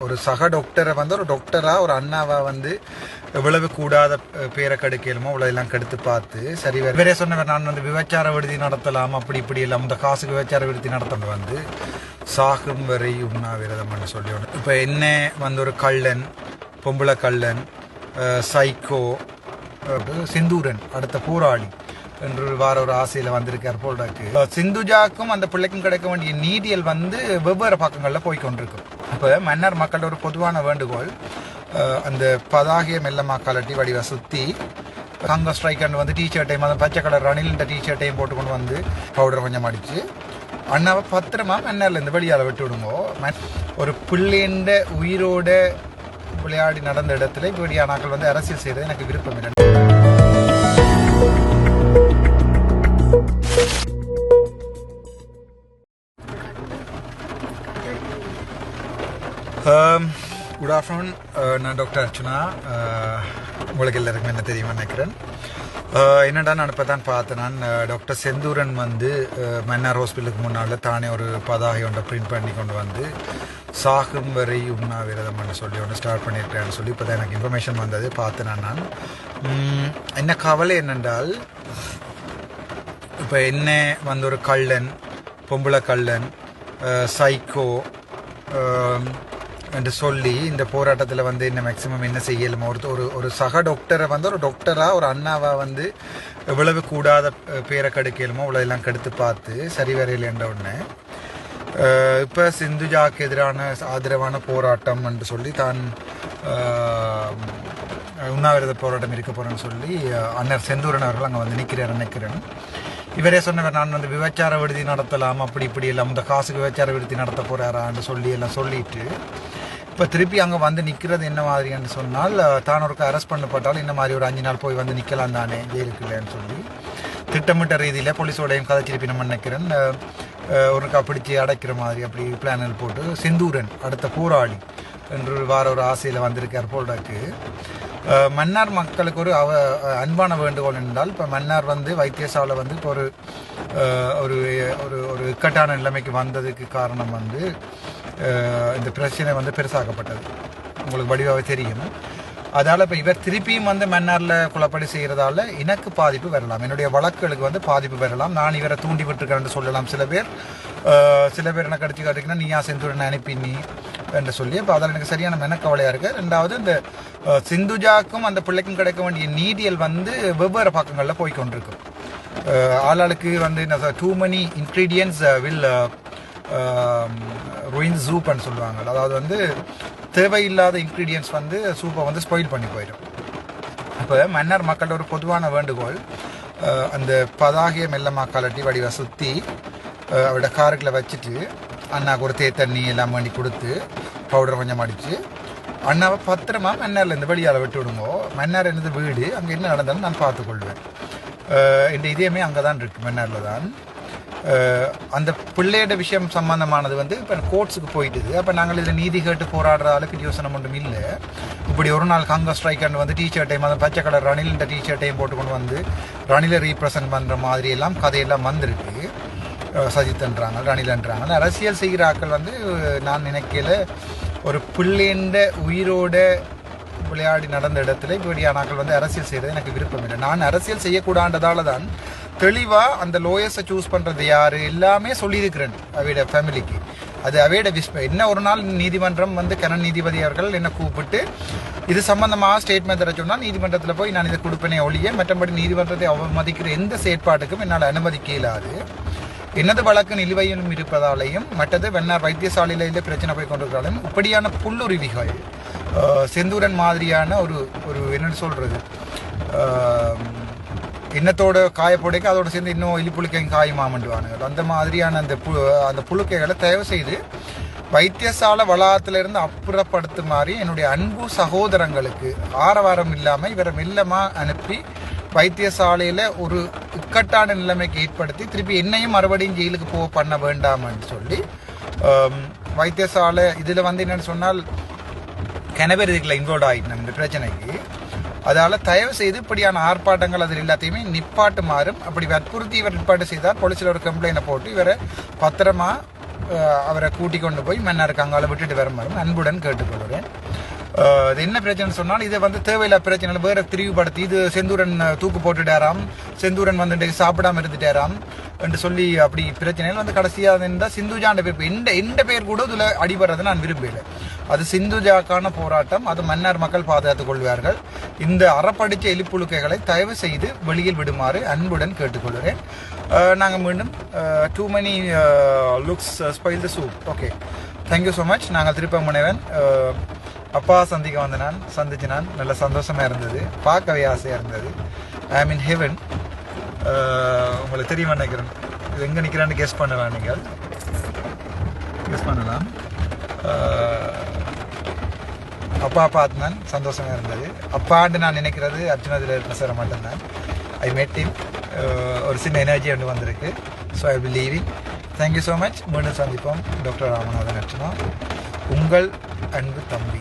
ஒரு சக டாக்டரை வந்து ஒரு டாக்டரா ஒரு அண்ணாவா வந்து எவ்வளவு கூடாத பேரை கெடுக்கலுமோ அவ்வளவு எல்லாம் கெடுத்து பார்த்து சரி வேறே சொன்ன சொன்னவர் நான் வந்து விபச்சார விடுதி நடத்தலாம் அப்படி இப்படி எல்லாம் இந்த காசுக்கு விபச்சார விடுதி நடத்தணும் வந்து சாகும் வரை உண்ணாவிரதம்னு சொல்லி ஒன்று இப்போ என்ன வந்து ஒரு கள்ளன் பொம்பளை கள்ளன் சைக்கோ சிந்தூரன் அடுத்த போராளி என்று வார ஒரு ஆசையில வந்திருக்கார் போல் சிந்துஜாக்கும் அந்த பிள்ளைக்கும் கிடைக்க வேண்டிய நீதியல் வந்து வெவ்வேறு பக்கங்கள்ல போய் கொண்டிருக்கும். அப்ப மன்னர் மக்களோட ஒரு பொதுவான வேண்டுகோள் அந்த பதாகிய மெல்லமா கலட்டி வடிவ சுத்தி காங்க ஸ்ட்ரைக்கர் வந்து டிஷர்ட்டையும் அந்த பச்சை கலர் ரணிலின்ற டிஷர்ட்டையும் போட்டுக்கொண்டு வந்து பவுடர் கொஞ்சம் அடிச்சு அண்ணாவை பத்திரமா மன்னர்ல இருந்து வெளியால விட்டு விடுங்கோ. ஒரு பிள்ளைண்ட உயிரோட விளையாடி நடந்த இடத்துல இப்படியானாக்கள் வந்து அரசியல் செய்யறது எனக்கு விருப்பம் இல்லை. Um, குட் ஆஃப்டர்நூன் uh, நான் டாக்டர் அர்ச்சனா. Uh, உங்களுக்கு எல்லாருக்குமே என்ன தெரியுமா நினைக்கிறேன். Uh, என்னடா நான் இப்போ தான் பார்த்தேன் நான் டாக்டர் செந்தூரன் வந்து மன்னார் ஹாஸ்பிட்டலுக்கு முன்னால் தானே ஒரு பதாகை ஒன்றை பிரிண்ட் பண்ணி கொண்டு வந்து சாகும் வரை உண்ணாவிரதம்னு சொல்லி ஒன்று ஸ்டார்ட் பண்ணியிருக்கேன்னு சொல்லி இப்போ தான் எனக்கு இன்ஃபர்மேஷன் வந்தது. பார்த்தேன் நான். என்ன கவலை என்னென்றால் இப்போ என்ன வந்து ஒரு கள்ளன் பொம்பளை கள்ளன் சைக்கோ என்று சொல்லி இந்த போராட்டத்தில் வந்து என்ன மேக்சிமம் என்ன செய்யலுமோ ஒரு ஒரு ஒரு சக டாக்டரை வந்து ஒரு டாக்டராக ஒரு அண்ணாவாக வந்து எவ்வளவு கூடாத பேரை கெடுக்கலுமோ அவ்வளோ எல்லாம் கெடுத்து பார்த்து சரி வரையில்ன்ற உடனே இப்போ சிந்துஜாக்கு எதிரான ஆதரவான போராட்டம் என்று சொல்லி தான் உண்ணாவிரத போராட்டம் இருக்க போகிறேன்னு சொல்லி அண்ணர் செந்தூரன் அவர்கள் அங்கே வந்து நிற்கிறார் நினைக்கிறேன். இவரே சொன்னவர் நான் வந்து விபச்சார விடுதி நடத்தலாம் அப்படி இப்படி எல்லாம் இந்த காசுக்கு விபச்சார விடுதி நடத்த போகிறாரான்னு சொல்லி எல்லாம் சொல்லிட்டு இப்போ திருப்பி அங்கே வந்து நிற்கிறது என்ன மாதிரின்னு சொன்னால் அஹ், தான் ஒருக்க அரெஸ்ட் பண்ணப்பட்டால் இந்த மாதிரி ஒரு அஞ்சு நாள் போய் வந்து நிற்கலாம் தானே ஜெயிலுக்குள்ளேன்னு சொல்லி. திட்டமிட்ட ரீதியில் போலீஸோடையும் கதைச்சிருப்பி நம்ம நினைக்கிறேன். ஒருக்கா பிடிச்சி அடைக்கிற மாதிரி அப்படி பிளானில் போட்டு செந்தூரன் அடுத்த போராளி என்று வார ஒரு ஆசையில் வந்திருக்கார் போல் மன்னார் மக்களுக்கு ஒரு அவ அன்பான வேண்டுகோள் என்றால் இப்போ மன்னார் வந்து வைத்தியசாலை வந்து இப்போ ஒரு ஒரு ஒரு ஒரு இக்கட்டான நிலைமைக்கு வந்ததுக்கு காரணம் வந்து இந்த பிரச்சனை வந்து பெருசாக்கப்பட்டது. உங்களுக்கு வடிவாக தெரியும். அதால் இப்போ இவர் திருப்பியும் வந்து மன்னாரில் குழப்படி செய்யறதால எனக்கு பாதிப்பு வரலாம். என்னுடைய வழக்குகளுக்கு வந்து பாதிப்பு வரலாம். நான் இவரை தூண்டி விட்டுருக்கேன்னு சொல்லலாம். சில பேர் சில பேர் என்ன கடிச்சு காட்டிங்கன்னா நீயா செந்துடன் அனுப்பி நீ? என்று சொல்லி அப்போ அதில் எனக்கு சரியான மெனக்கவலையாக இருக்குது ரெண்டாவது இந்த சிந்துஜாக்கும் அந்த பிள்ளைக்கும் கிடைக்க வேண்டிய நீதியல் வந்து வெவ்வேறு பக்கங்களில் போய் கொண்டிருக்கும் Uh, ஆளாளுக்கு வந்து என்ன too many ingredients will ruin சூப்னு சொல்லுவாங்க. அதாவது வந்து தேவையில்லாத இன்க்ரீடியன்ஸ் வந்து சூப்பை வந்து ஸ்பாயில் பண்ணி போயிடும். இப்போ மன்னர் மக்களோட ஒரு பொதுவான வேண்டுகோள். Uh, அந்த பதாகிய மெல்லமா கலட்டி வடிவ சுற்றி uh, அவட காருக்குள்ளே வச்சுட்டு அண்ணா ஒரு தே தண்ணி எல்லாம் பண்ணி கொடுத்து பவுடர் கொஞ்சம் அடித்து அண்ணாவை பத்திரமா மன்னரில் இருந்து வெளியால் விட்டு விடுங்கோ மன்னர் என்னது வீடு அங்கே என்ன நடந்தாலும் நான் பார்த்துக்கொள்வேன். இந்த இதயமே அங்கே தான் இருக்கு மன்னாரில் தான் அந்த பிள்ளையோட விஷயம் சம்பந்தமானது வந்து இப்போ கோர்ட்ஸுக்கு போயிட்டுது. அப்போ நாங்கள் இதில் நீதி கேட்டு போராடுற அளவுக்கு யோசனை ஒன்றும் இல்லை. இப்படி ஒரு நாள் காங்கிரஸ் ஸ்ட்ரைக்கர்னு வந்து டிஷர்ட்டையும் அந்த பச்சை கலர் ரணிலின்ற டிஷர்ட்டையும் போட்டுக்கொண்டு வந்து ரணிலை ரீப்ரசன்ட் பண்ணுற மாதிரி எல்லாம் கதையெல்லாம் வந்திருக்கு. சஜித்ன்றாங்க ரணிலன்றாங்க அரசியல் செய்கிற ஆட்கள் வந்து நான் நினைக்கல ஒரு பிள்ளைன்ற உயிரோட விளையாடி நடந்த இடத்துல இப்படியானாக்கள் வந்து அரசியல் செய்யறது எனக்கு விருப்பம் இல்லை. நான் அரசியல் செய்யக்கூடாண்டதால தான் தெளிவா அந்த லோயர்ஸை சூஸ் பண்றது யாரு எல்லாமே சொல்லியிருக்கிறேன் அவையோட ஃபேமிலிக்கு அது அவையோட விஸ்ப என்ன ஒரு நாள் நீதிமன்றம் வந்து கனன் நீதிபதி அவர்கள் என்ன கூப்பிட்டு இது சம்பந்தமாக ஸ்டேட்மெண்ட் தர சொன்னால் நீதிமன்றத்தில் போய் நான் இதை கொடுப்பேனே ஒழிய மற்றபடி நீதிமன்றத்தை அவமதிக்கிற எந்த செயற்பாட்டுக்கும் என்னால் அனுமதிக்க இயலாது எனது வழக்கு நிலுவையிலும் இருப்பதாலையும் மற்றது வெண்ணார் வைத்தியசாலையில் இந்த பிரச்சனை போய் கொண்டிருக்கிறாலும் இப்படியான புல்லுருவிகள் செந்தூரன் மாதிரியான ஒரு ஒரு என்னன்னு சொல்கிறது அஹ், எண்ணத்தோட காயப்போடைக்கு அதோட சேர்ந்து இன்னும் எலிப்புழுக்கையும் காயுமாமண்டுவானுங்க அந்த மாதிரியான அந்த பு அந்த புழுக்கைகளை தயவு செய்து வைத்தியசாலை வளாகத்திலிருந்து இருந்து மாதிரி என்னுடைய அன்பு சகோதரங்களுக்கு ஆரவாரம் இல்லாமல் இவரை மெல்லமாக அனுப்பி வைத்தியசாலையில் ஒரு இக்கட்டான நிலைமைக்கு ஏற்படுத்தி திருப்பி என்னையும் மறுபடியும் ஜெயிலுக்கு போக பண்ண வேண்டாம்னு சொல்லி வைத்தியசாலை இதில் வந்து என்னென்னு சொன்னால் கிணவர் இதுக்குள்ள இன்வால்வ் ஆகிட்டோம் இந்த பிரச்சனைக்கு. அதால் தயவு செய்து இப்படியான ஆர்ப்பாட்டங்கள் அதில் எல்லாத்தையுமே நிப்பாட்டு மாறும். அப்படி வற்புறுத்தி இவர் நிப்பாட்டு செய்தால் போலீஸில் ஒரு கம்ப்ளைண்ட்டை போட்டு இவரை பத்திரமா அவரை கூட்டி கொண்டு போய் மன்னருக்கு அங்கால விட்டுட்டு வருமாறும் அன்புடன் கேட்டுக்கொள்கிறேன். இது என்ன பிரச்சனை சொன்னால் இதை வந்து தேவையில்லா பிரச்சனை வேற திரிவுபடுத்தி இது செந்தூரன் தூக்கு போட்டுட்டாராம். செந்தூரன் வந்துட்டு சாப்பிடாம இருந்துட்டாராம். என்று சொல்லி அப்படி பிரச்சனைகள் வந்து கடைசியாக இருந்தால் சிந்துஜாண்ட பேர். எந்த எந்த பேர் கூட இதில் அடிபடுறதை நான் விரும்பல அது சிந்துஜாக்கான போராட்டம். அது மன்னர் மக்கள் பாதுகாத்துக் கொள்வார்கள். இந்த அறப்படிச்ச எலிப்புழுக்கைகளை தயவு செய்து வெளியில் விடுமாறு அன்புடன் கேட்டுக்கொள்கிறேன். நாங்கள் மீண்டும் too many looks spoil the soup okay thank you so much நாங்கள் திருப்ப முனைவன். அப்பா சந்திக்க வந்த நான் சந்திச்சு நான். நல்ல சந்தோஷமாக இருந்தது. பார்க்கவே ஆசையாக இருந்தது. ஐ மீன் ஹெவன் உங்களுக்கு தெரியும் நினைக்கிறேன். இது எங்கே நிற்கிறான்னு கெஸ் பண்ணலாம் நீங்கள். கெஸ் பண்ணலாம். அப்பா பார்த்தேன் சந்தோஷமாக இருந்தது. அப்பாண்டு நான் நினைக்கிறது அர்ஜுனதில் இருக்கிற சார் மட்டும்தான் ஐ மெட் இம் ஒரு சின்ன எனர்ஜி ஒன்று வந்திருக்கு. So I will leaving thank you so much மீண்டும் சந்திப்போம். டாக்டர் ராமநாதன் அர்ச்சனா உங்கள் அன்பு தம்பி.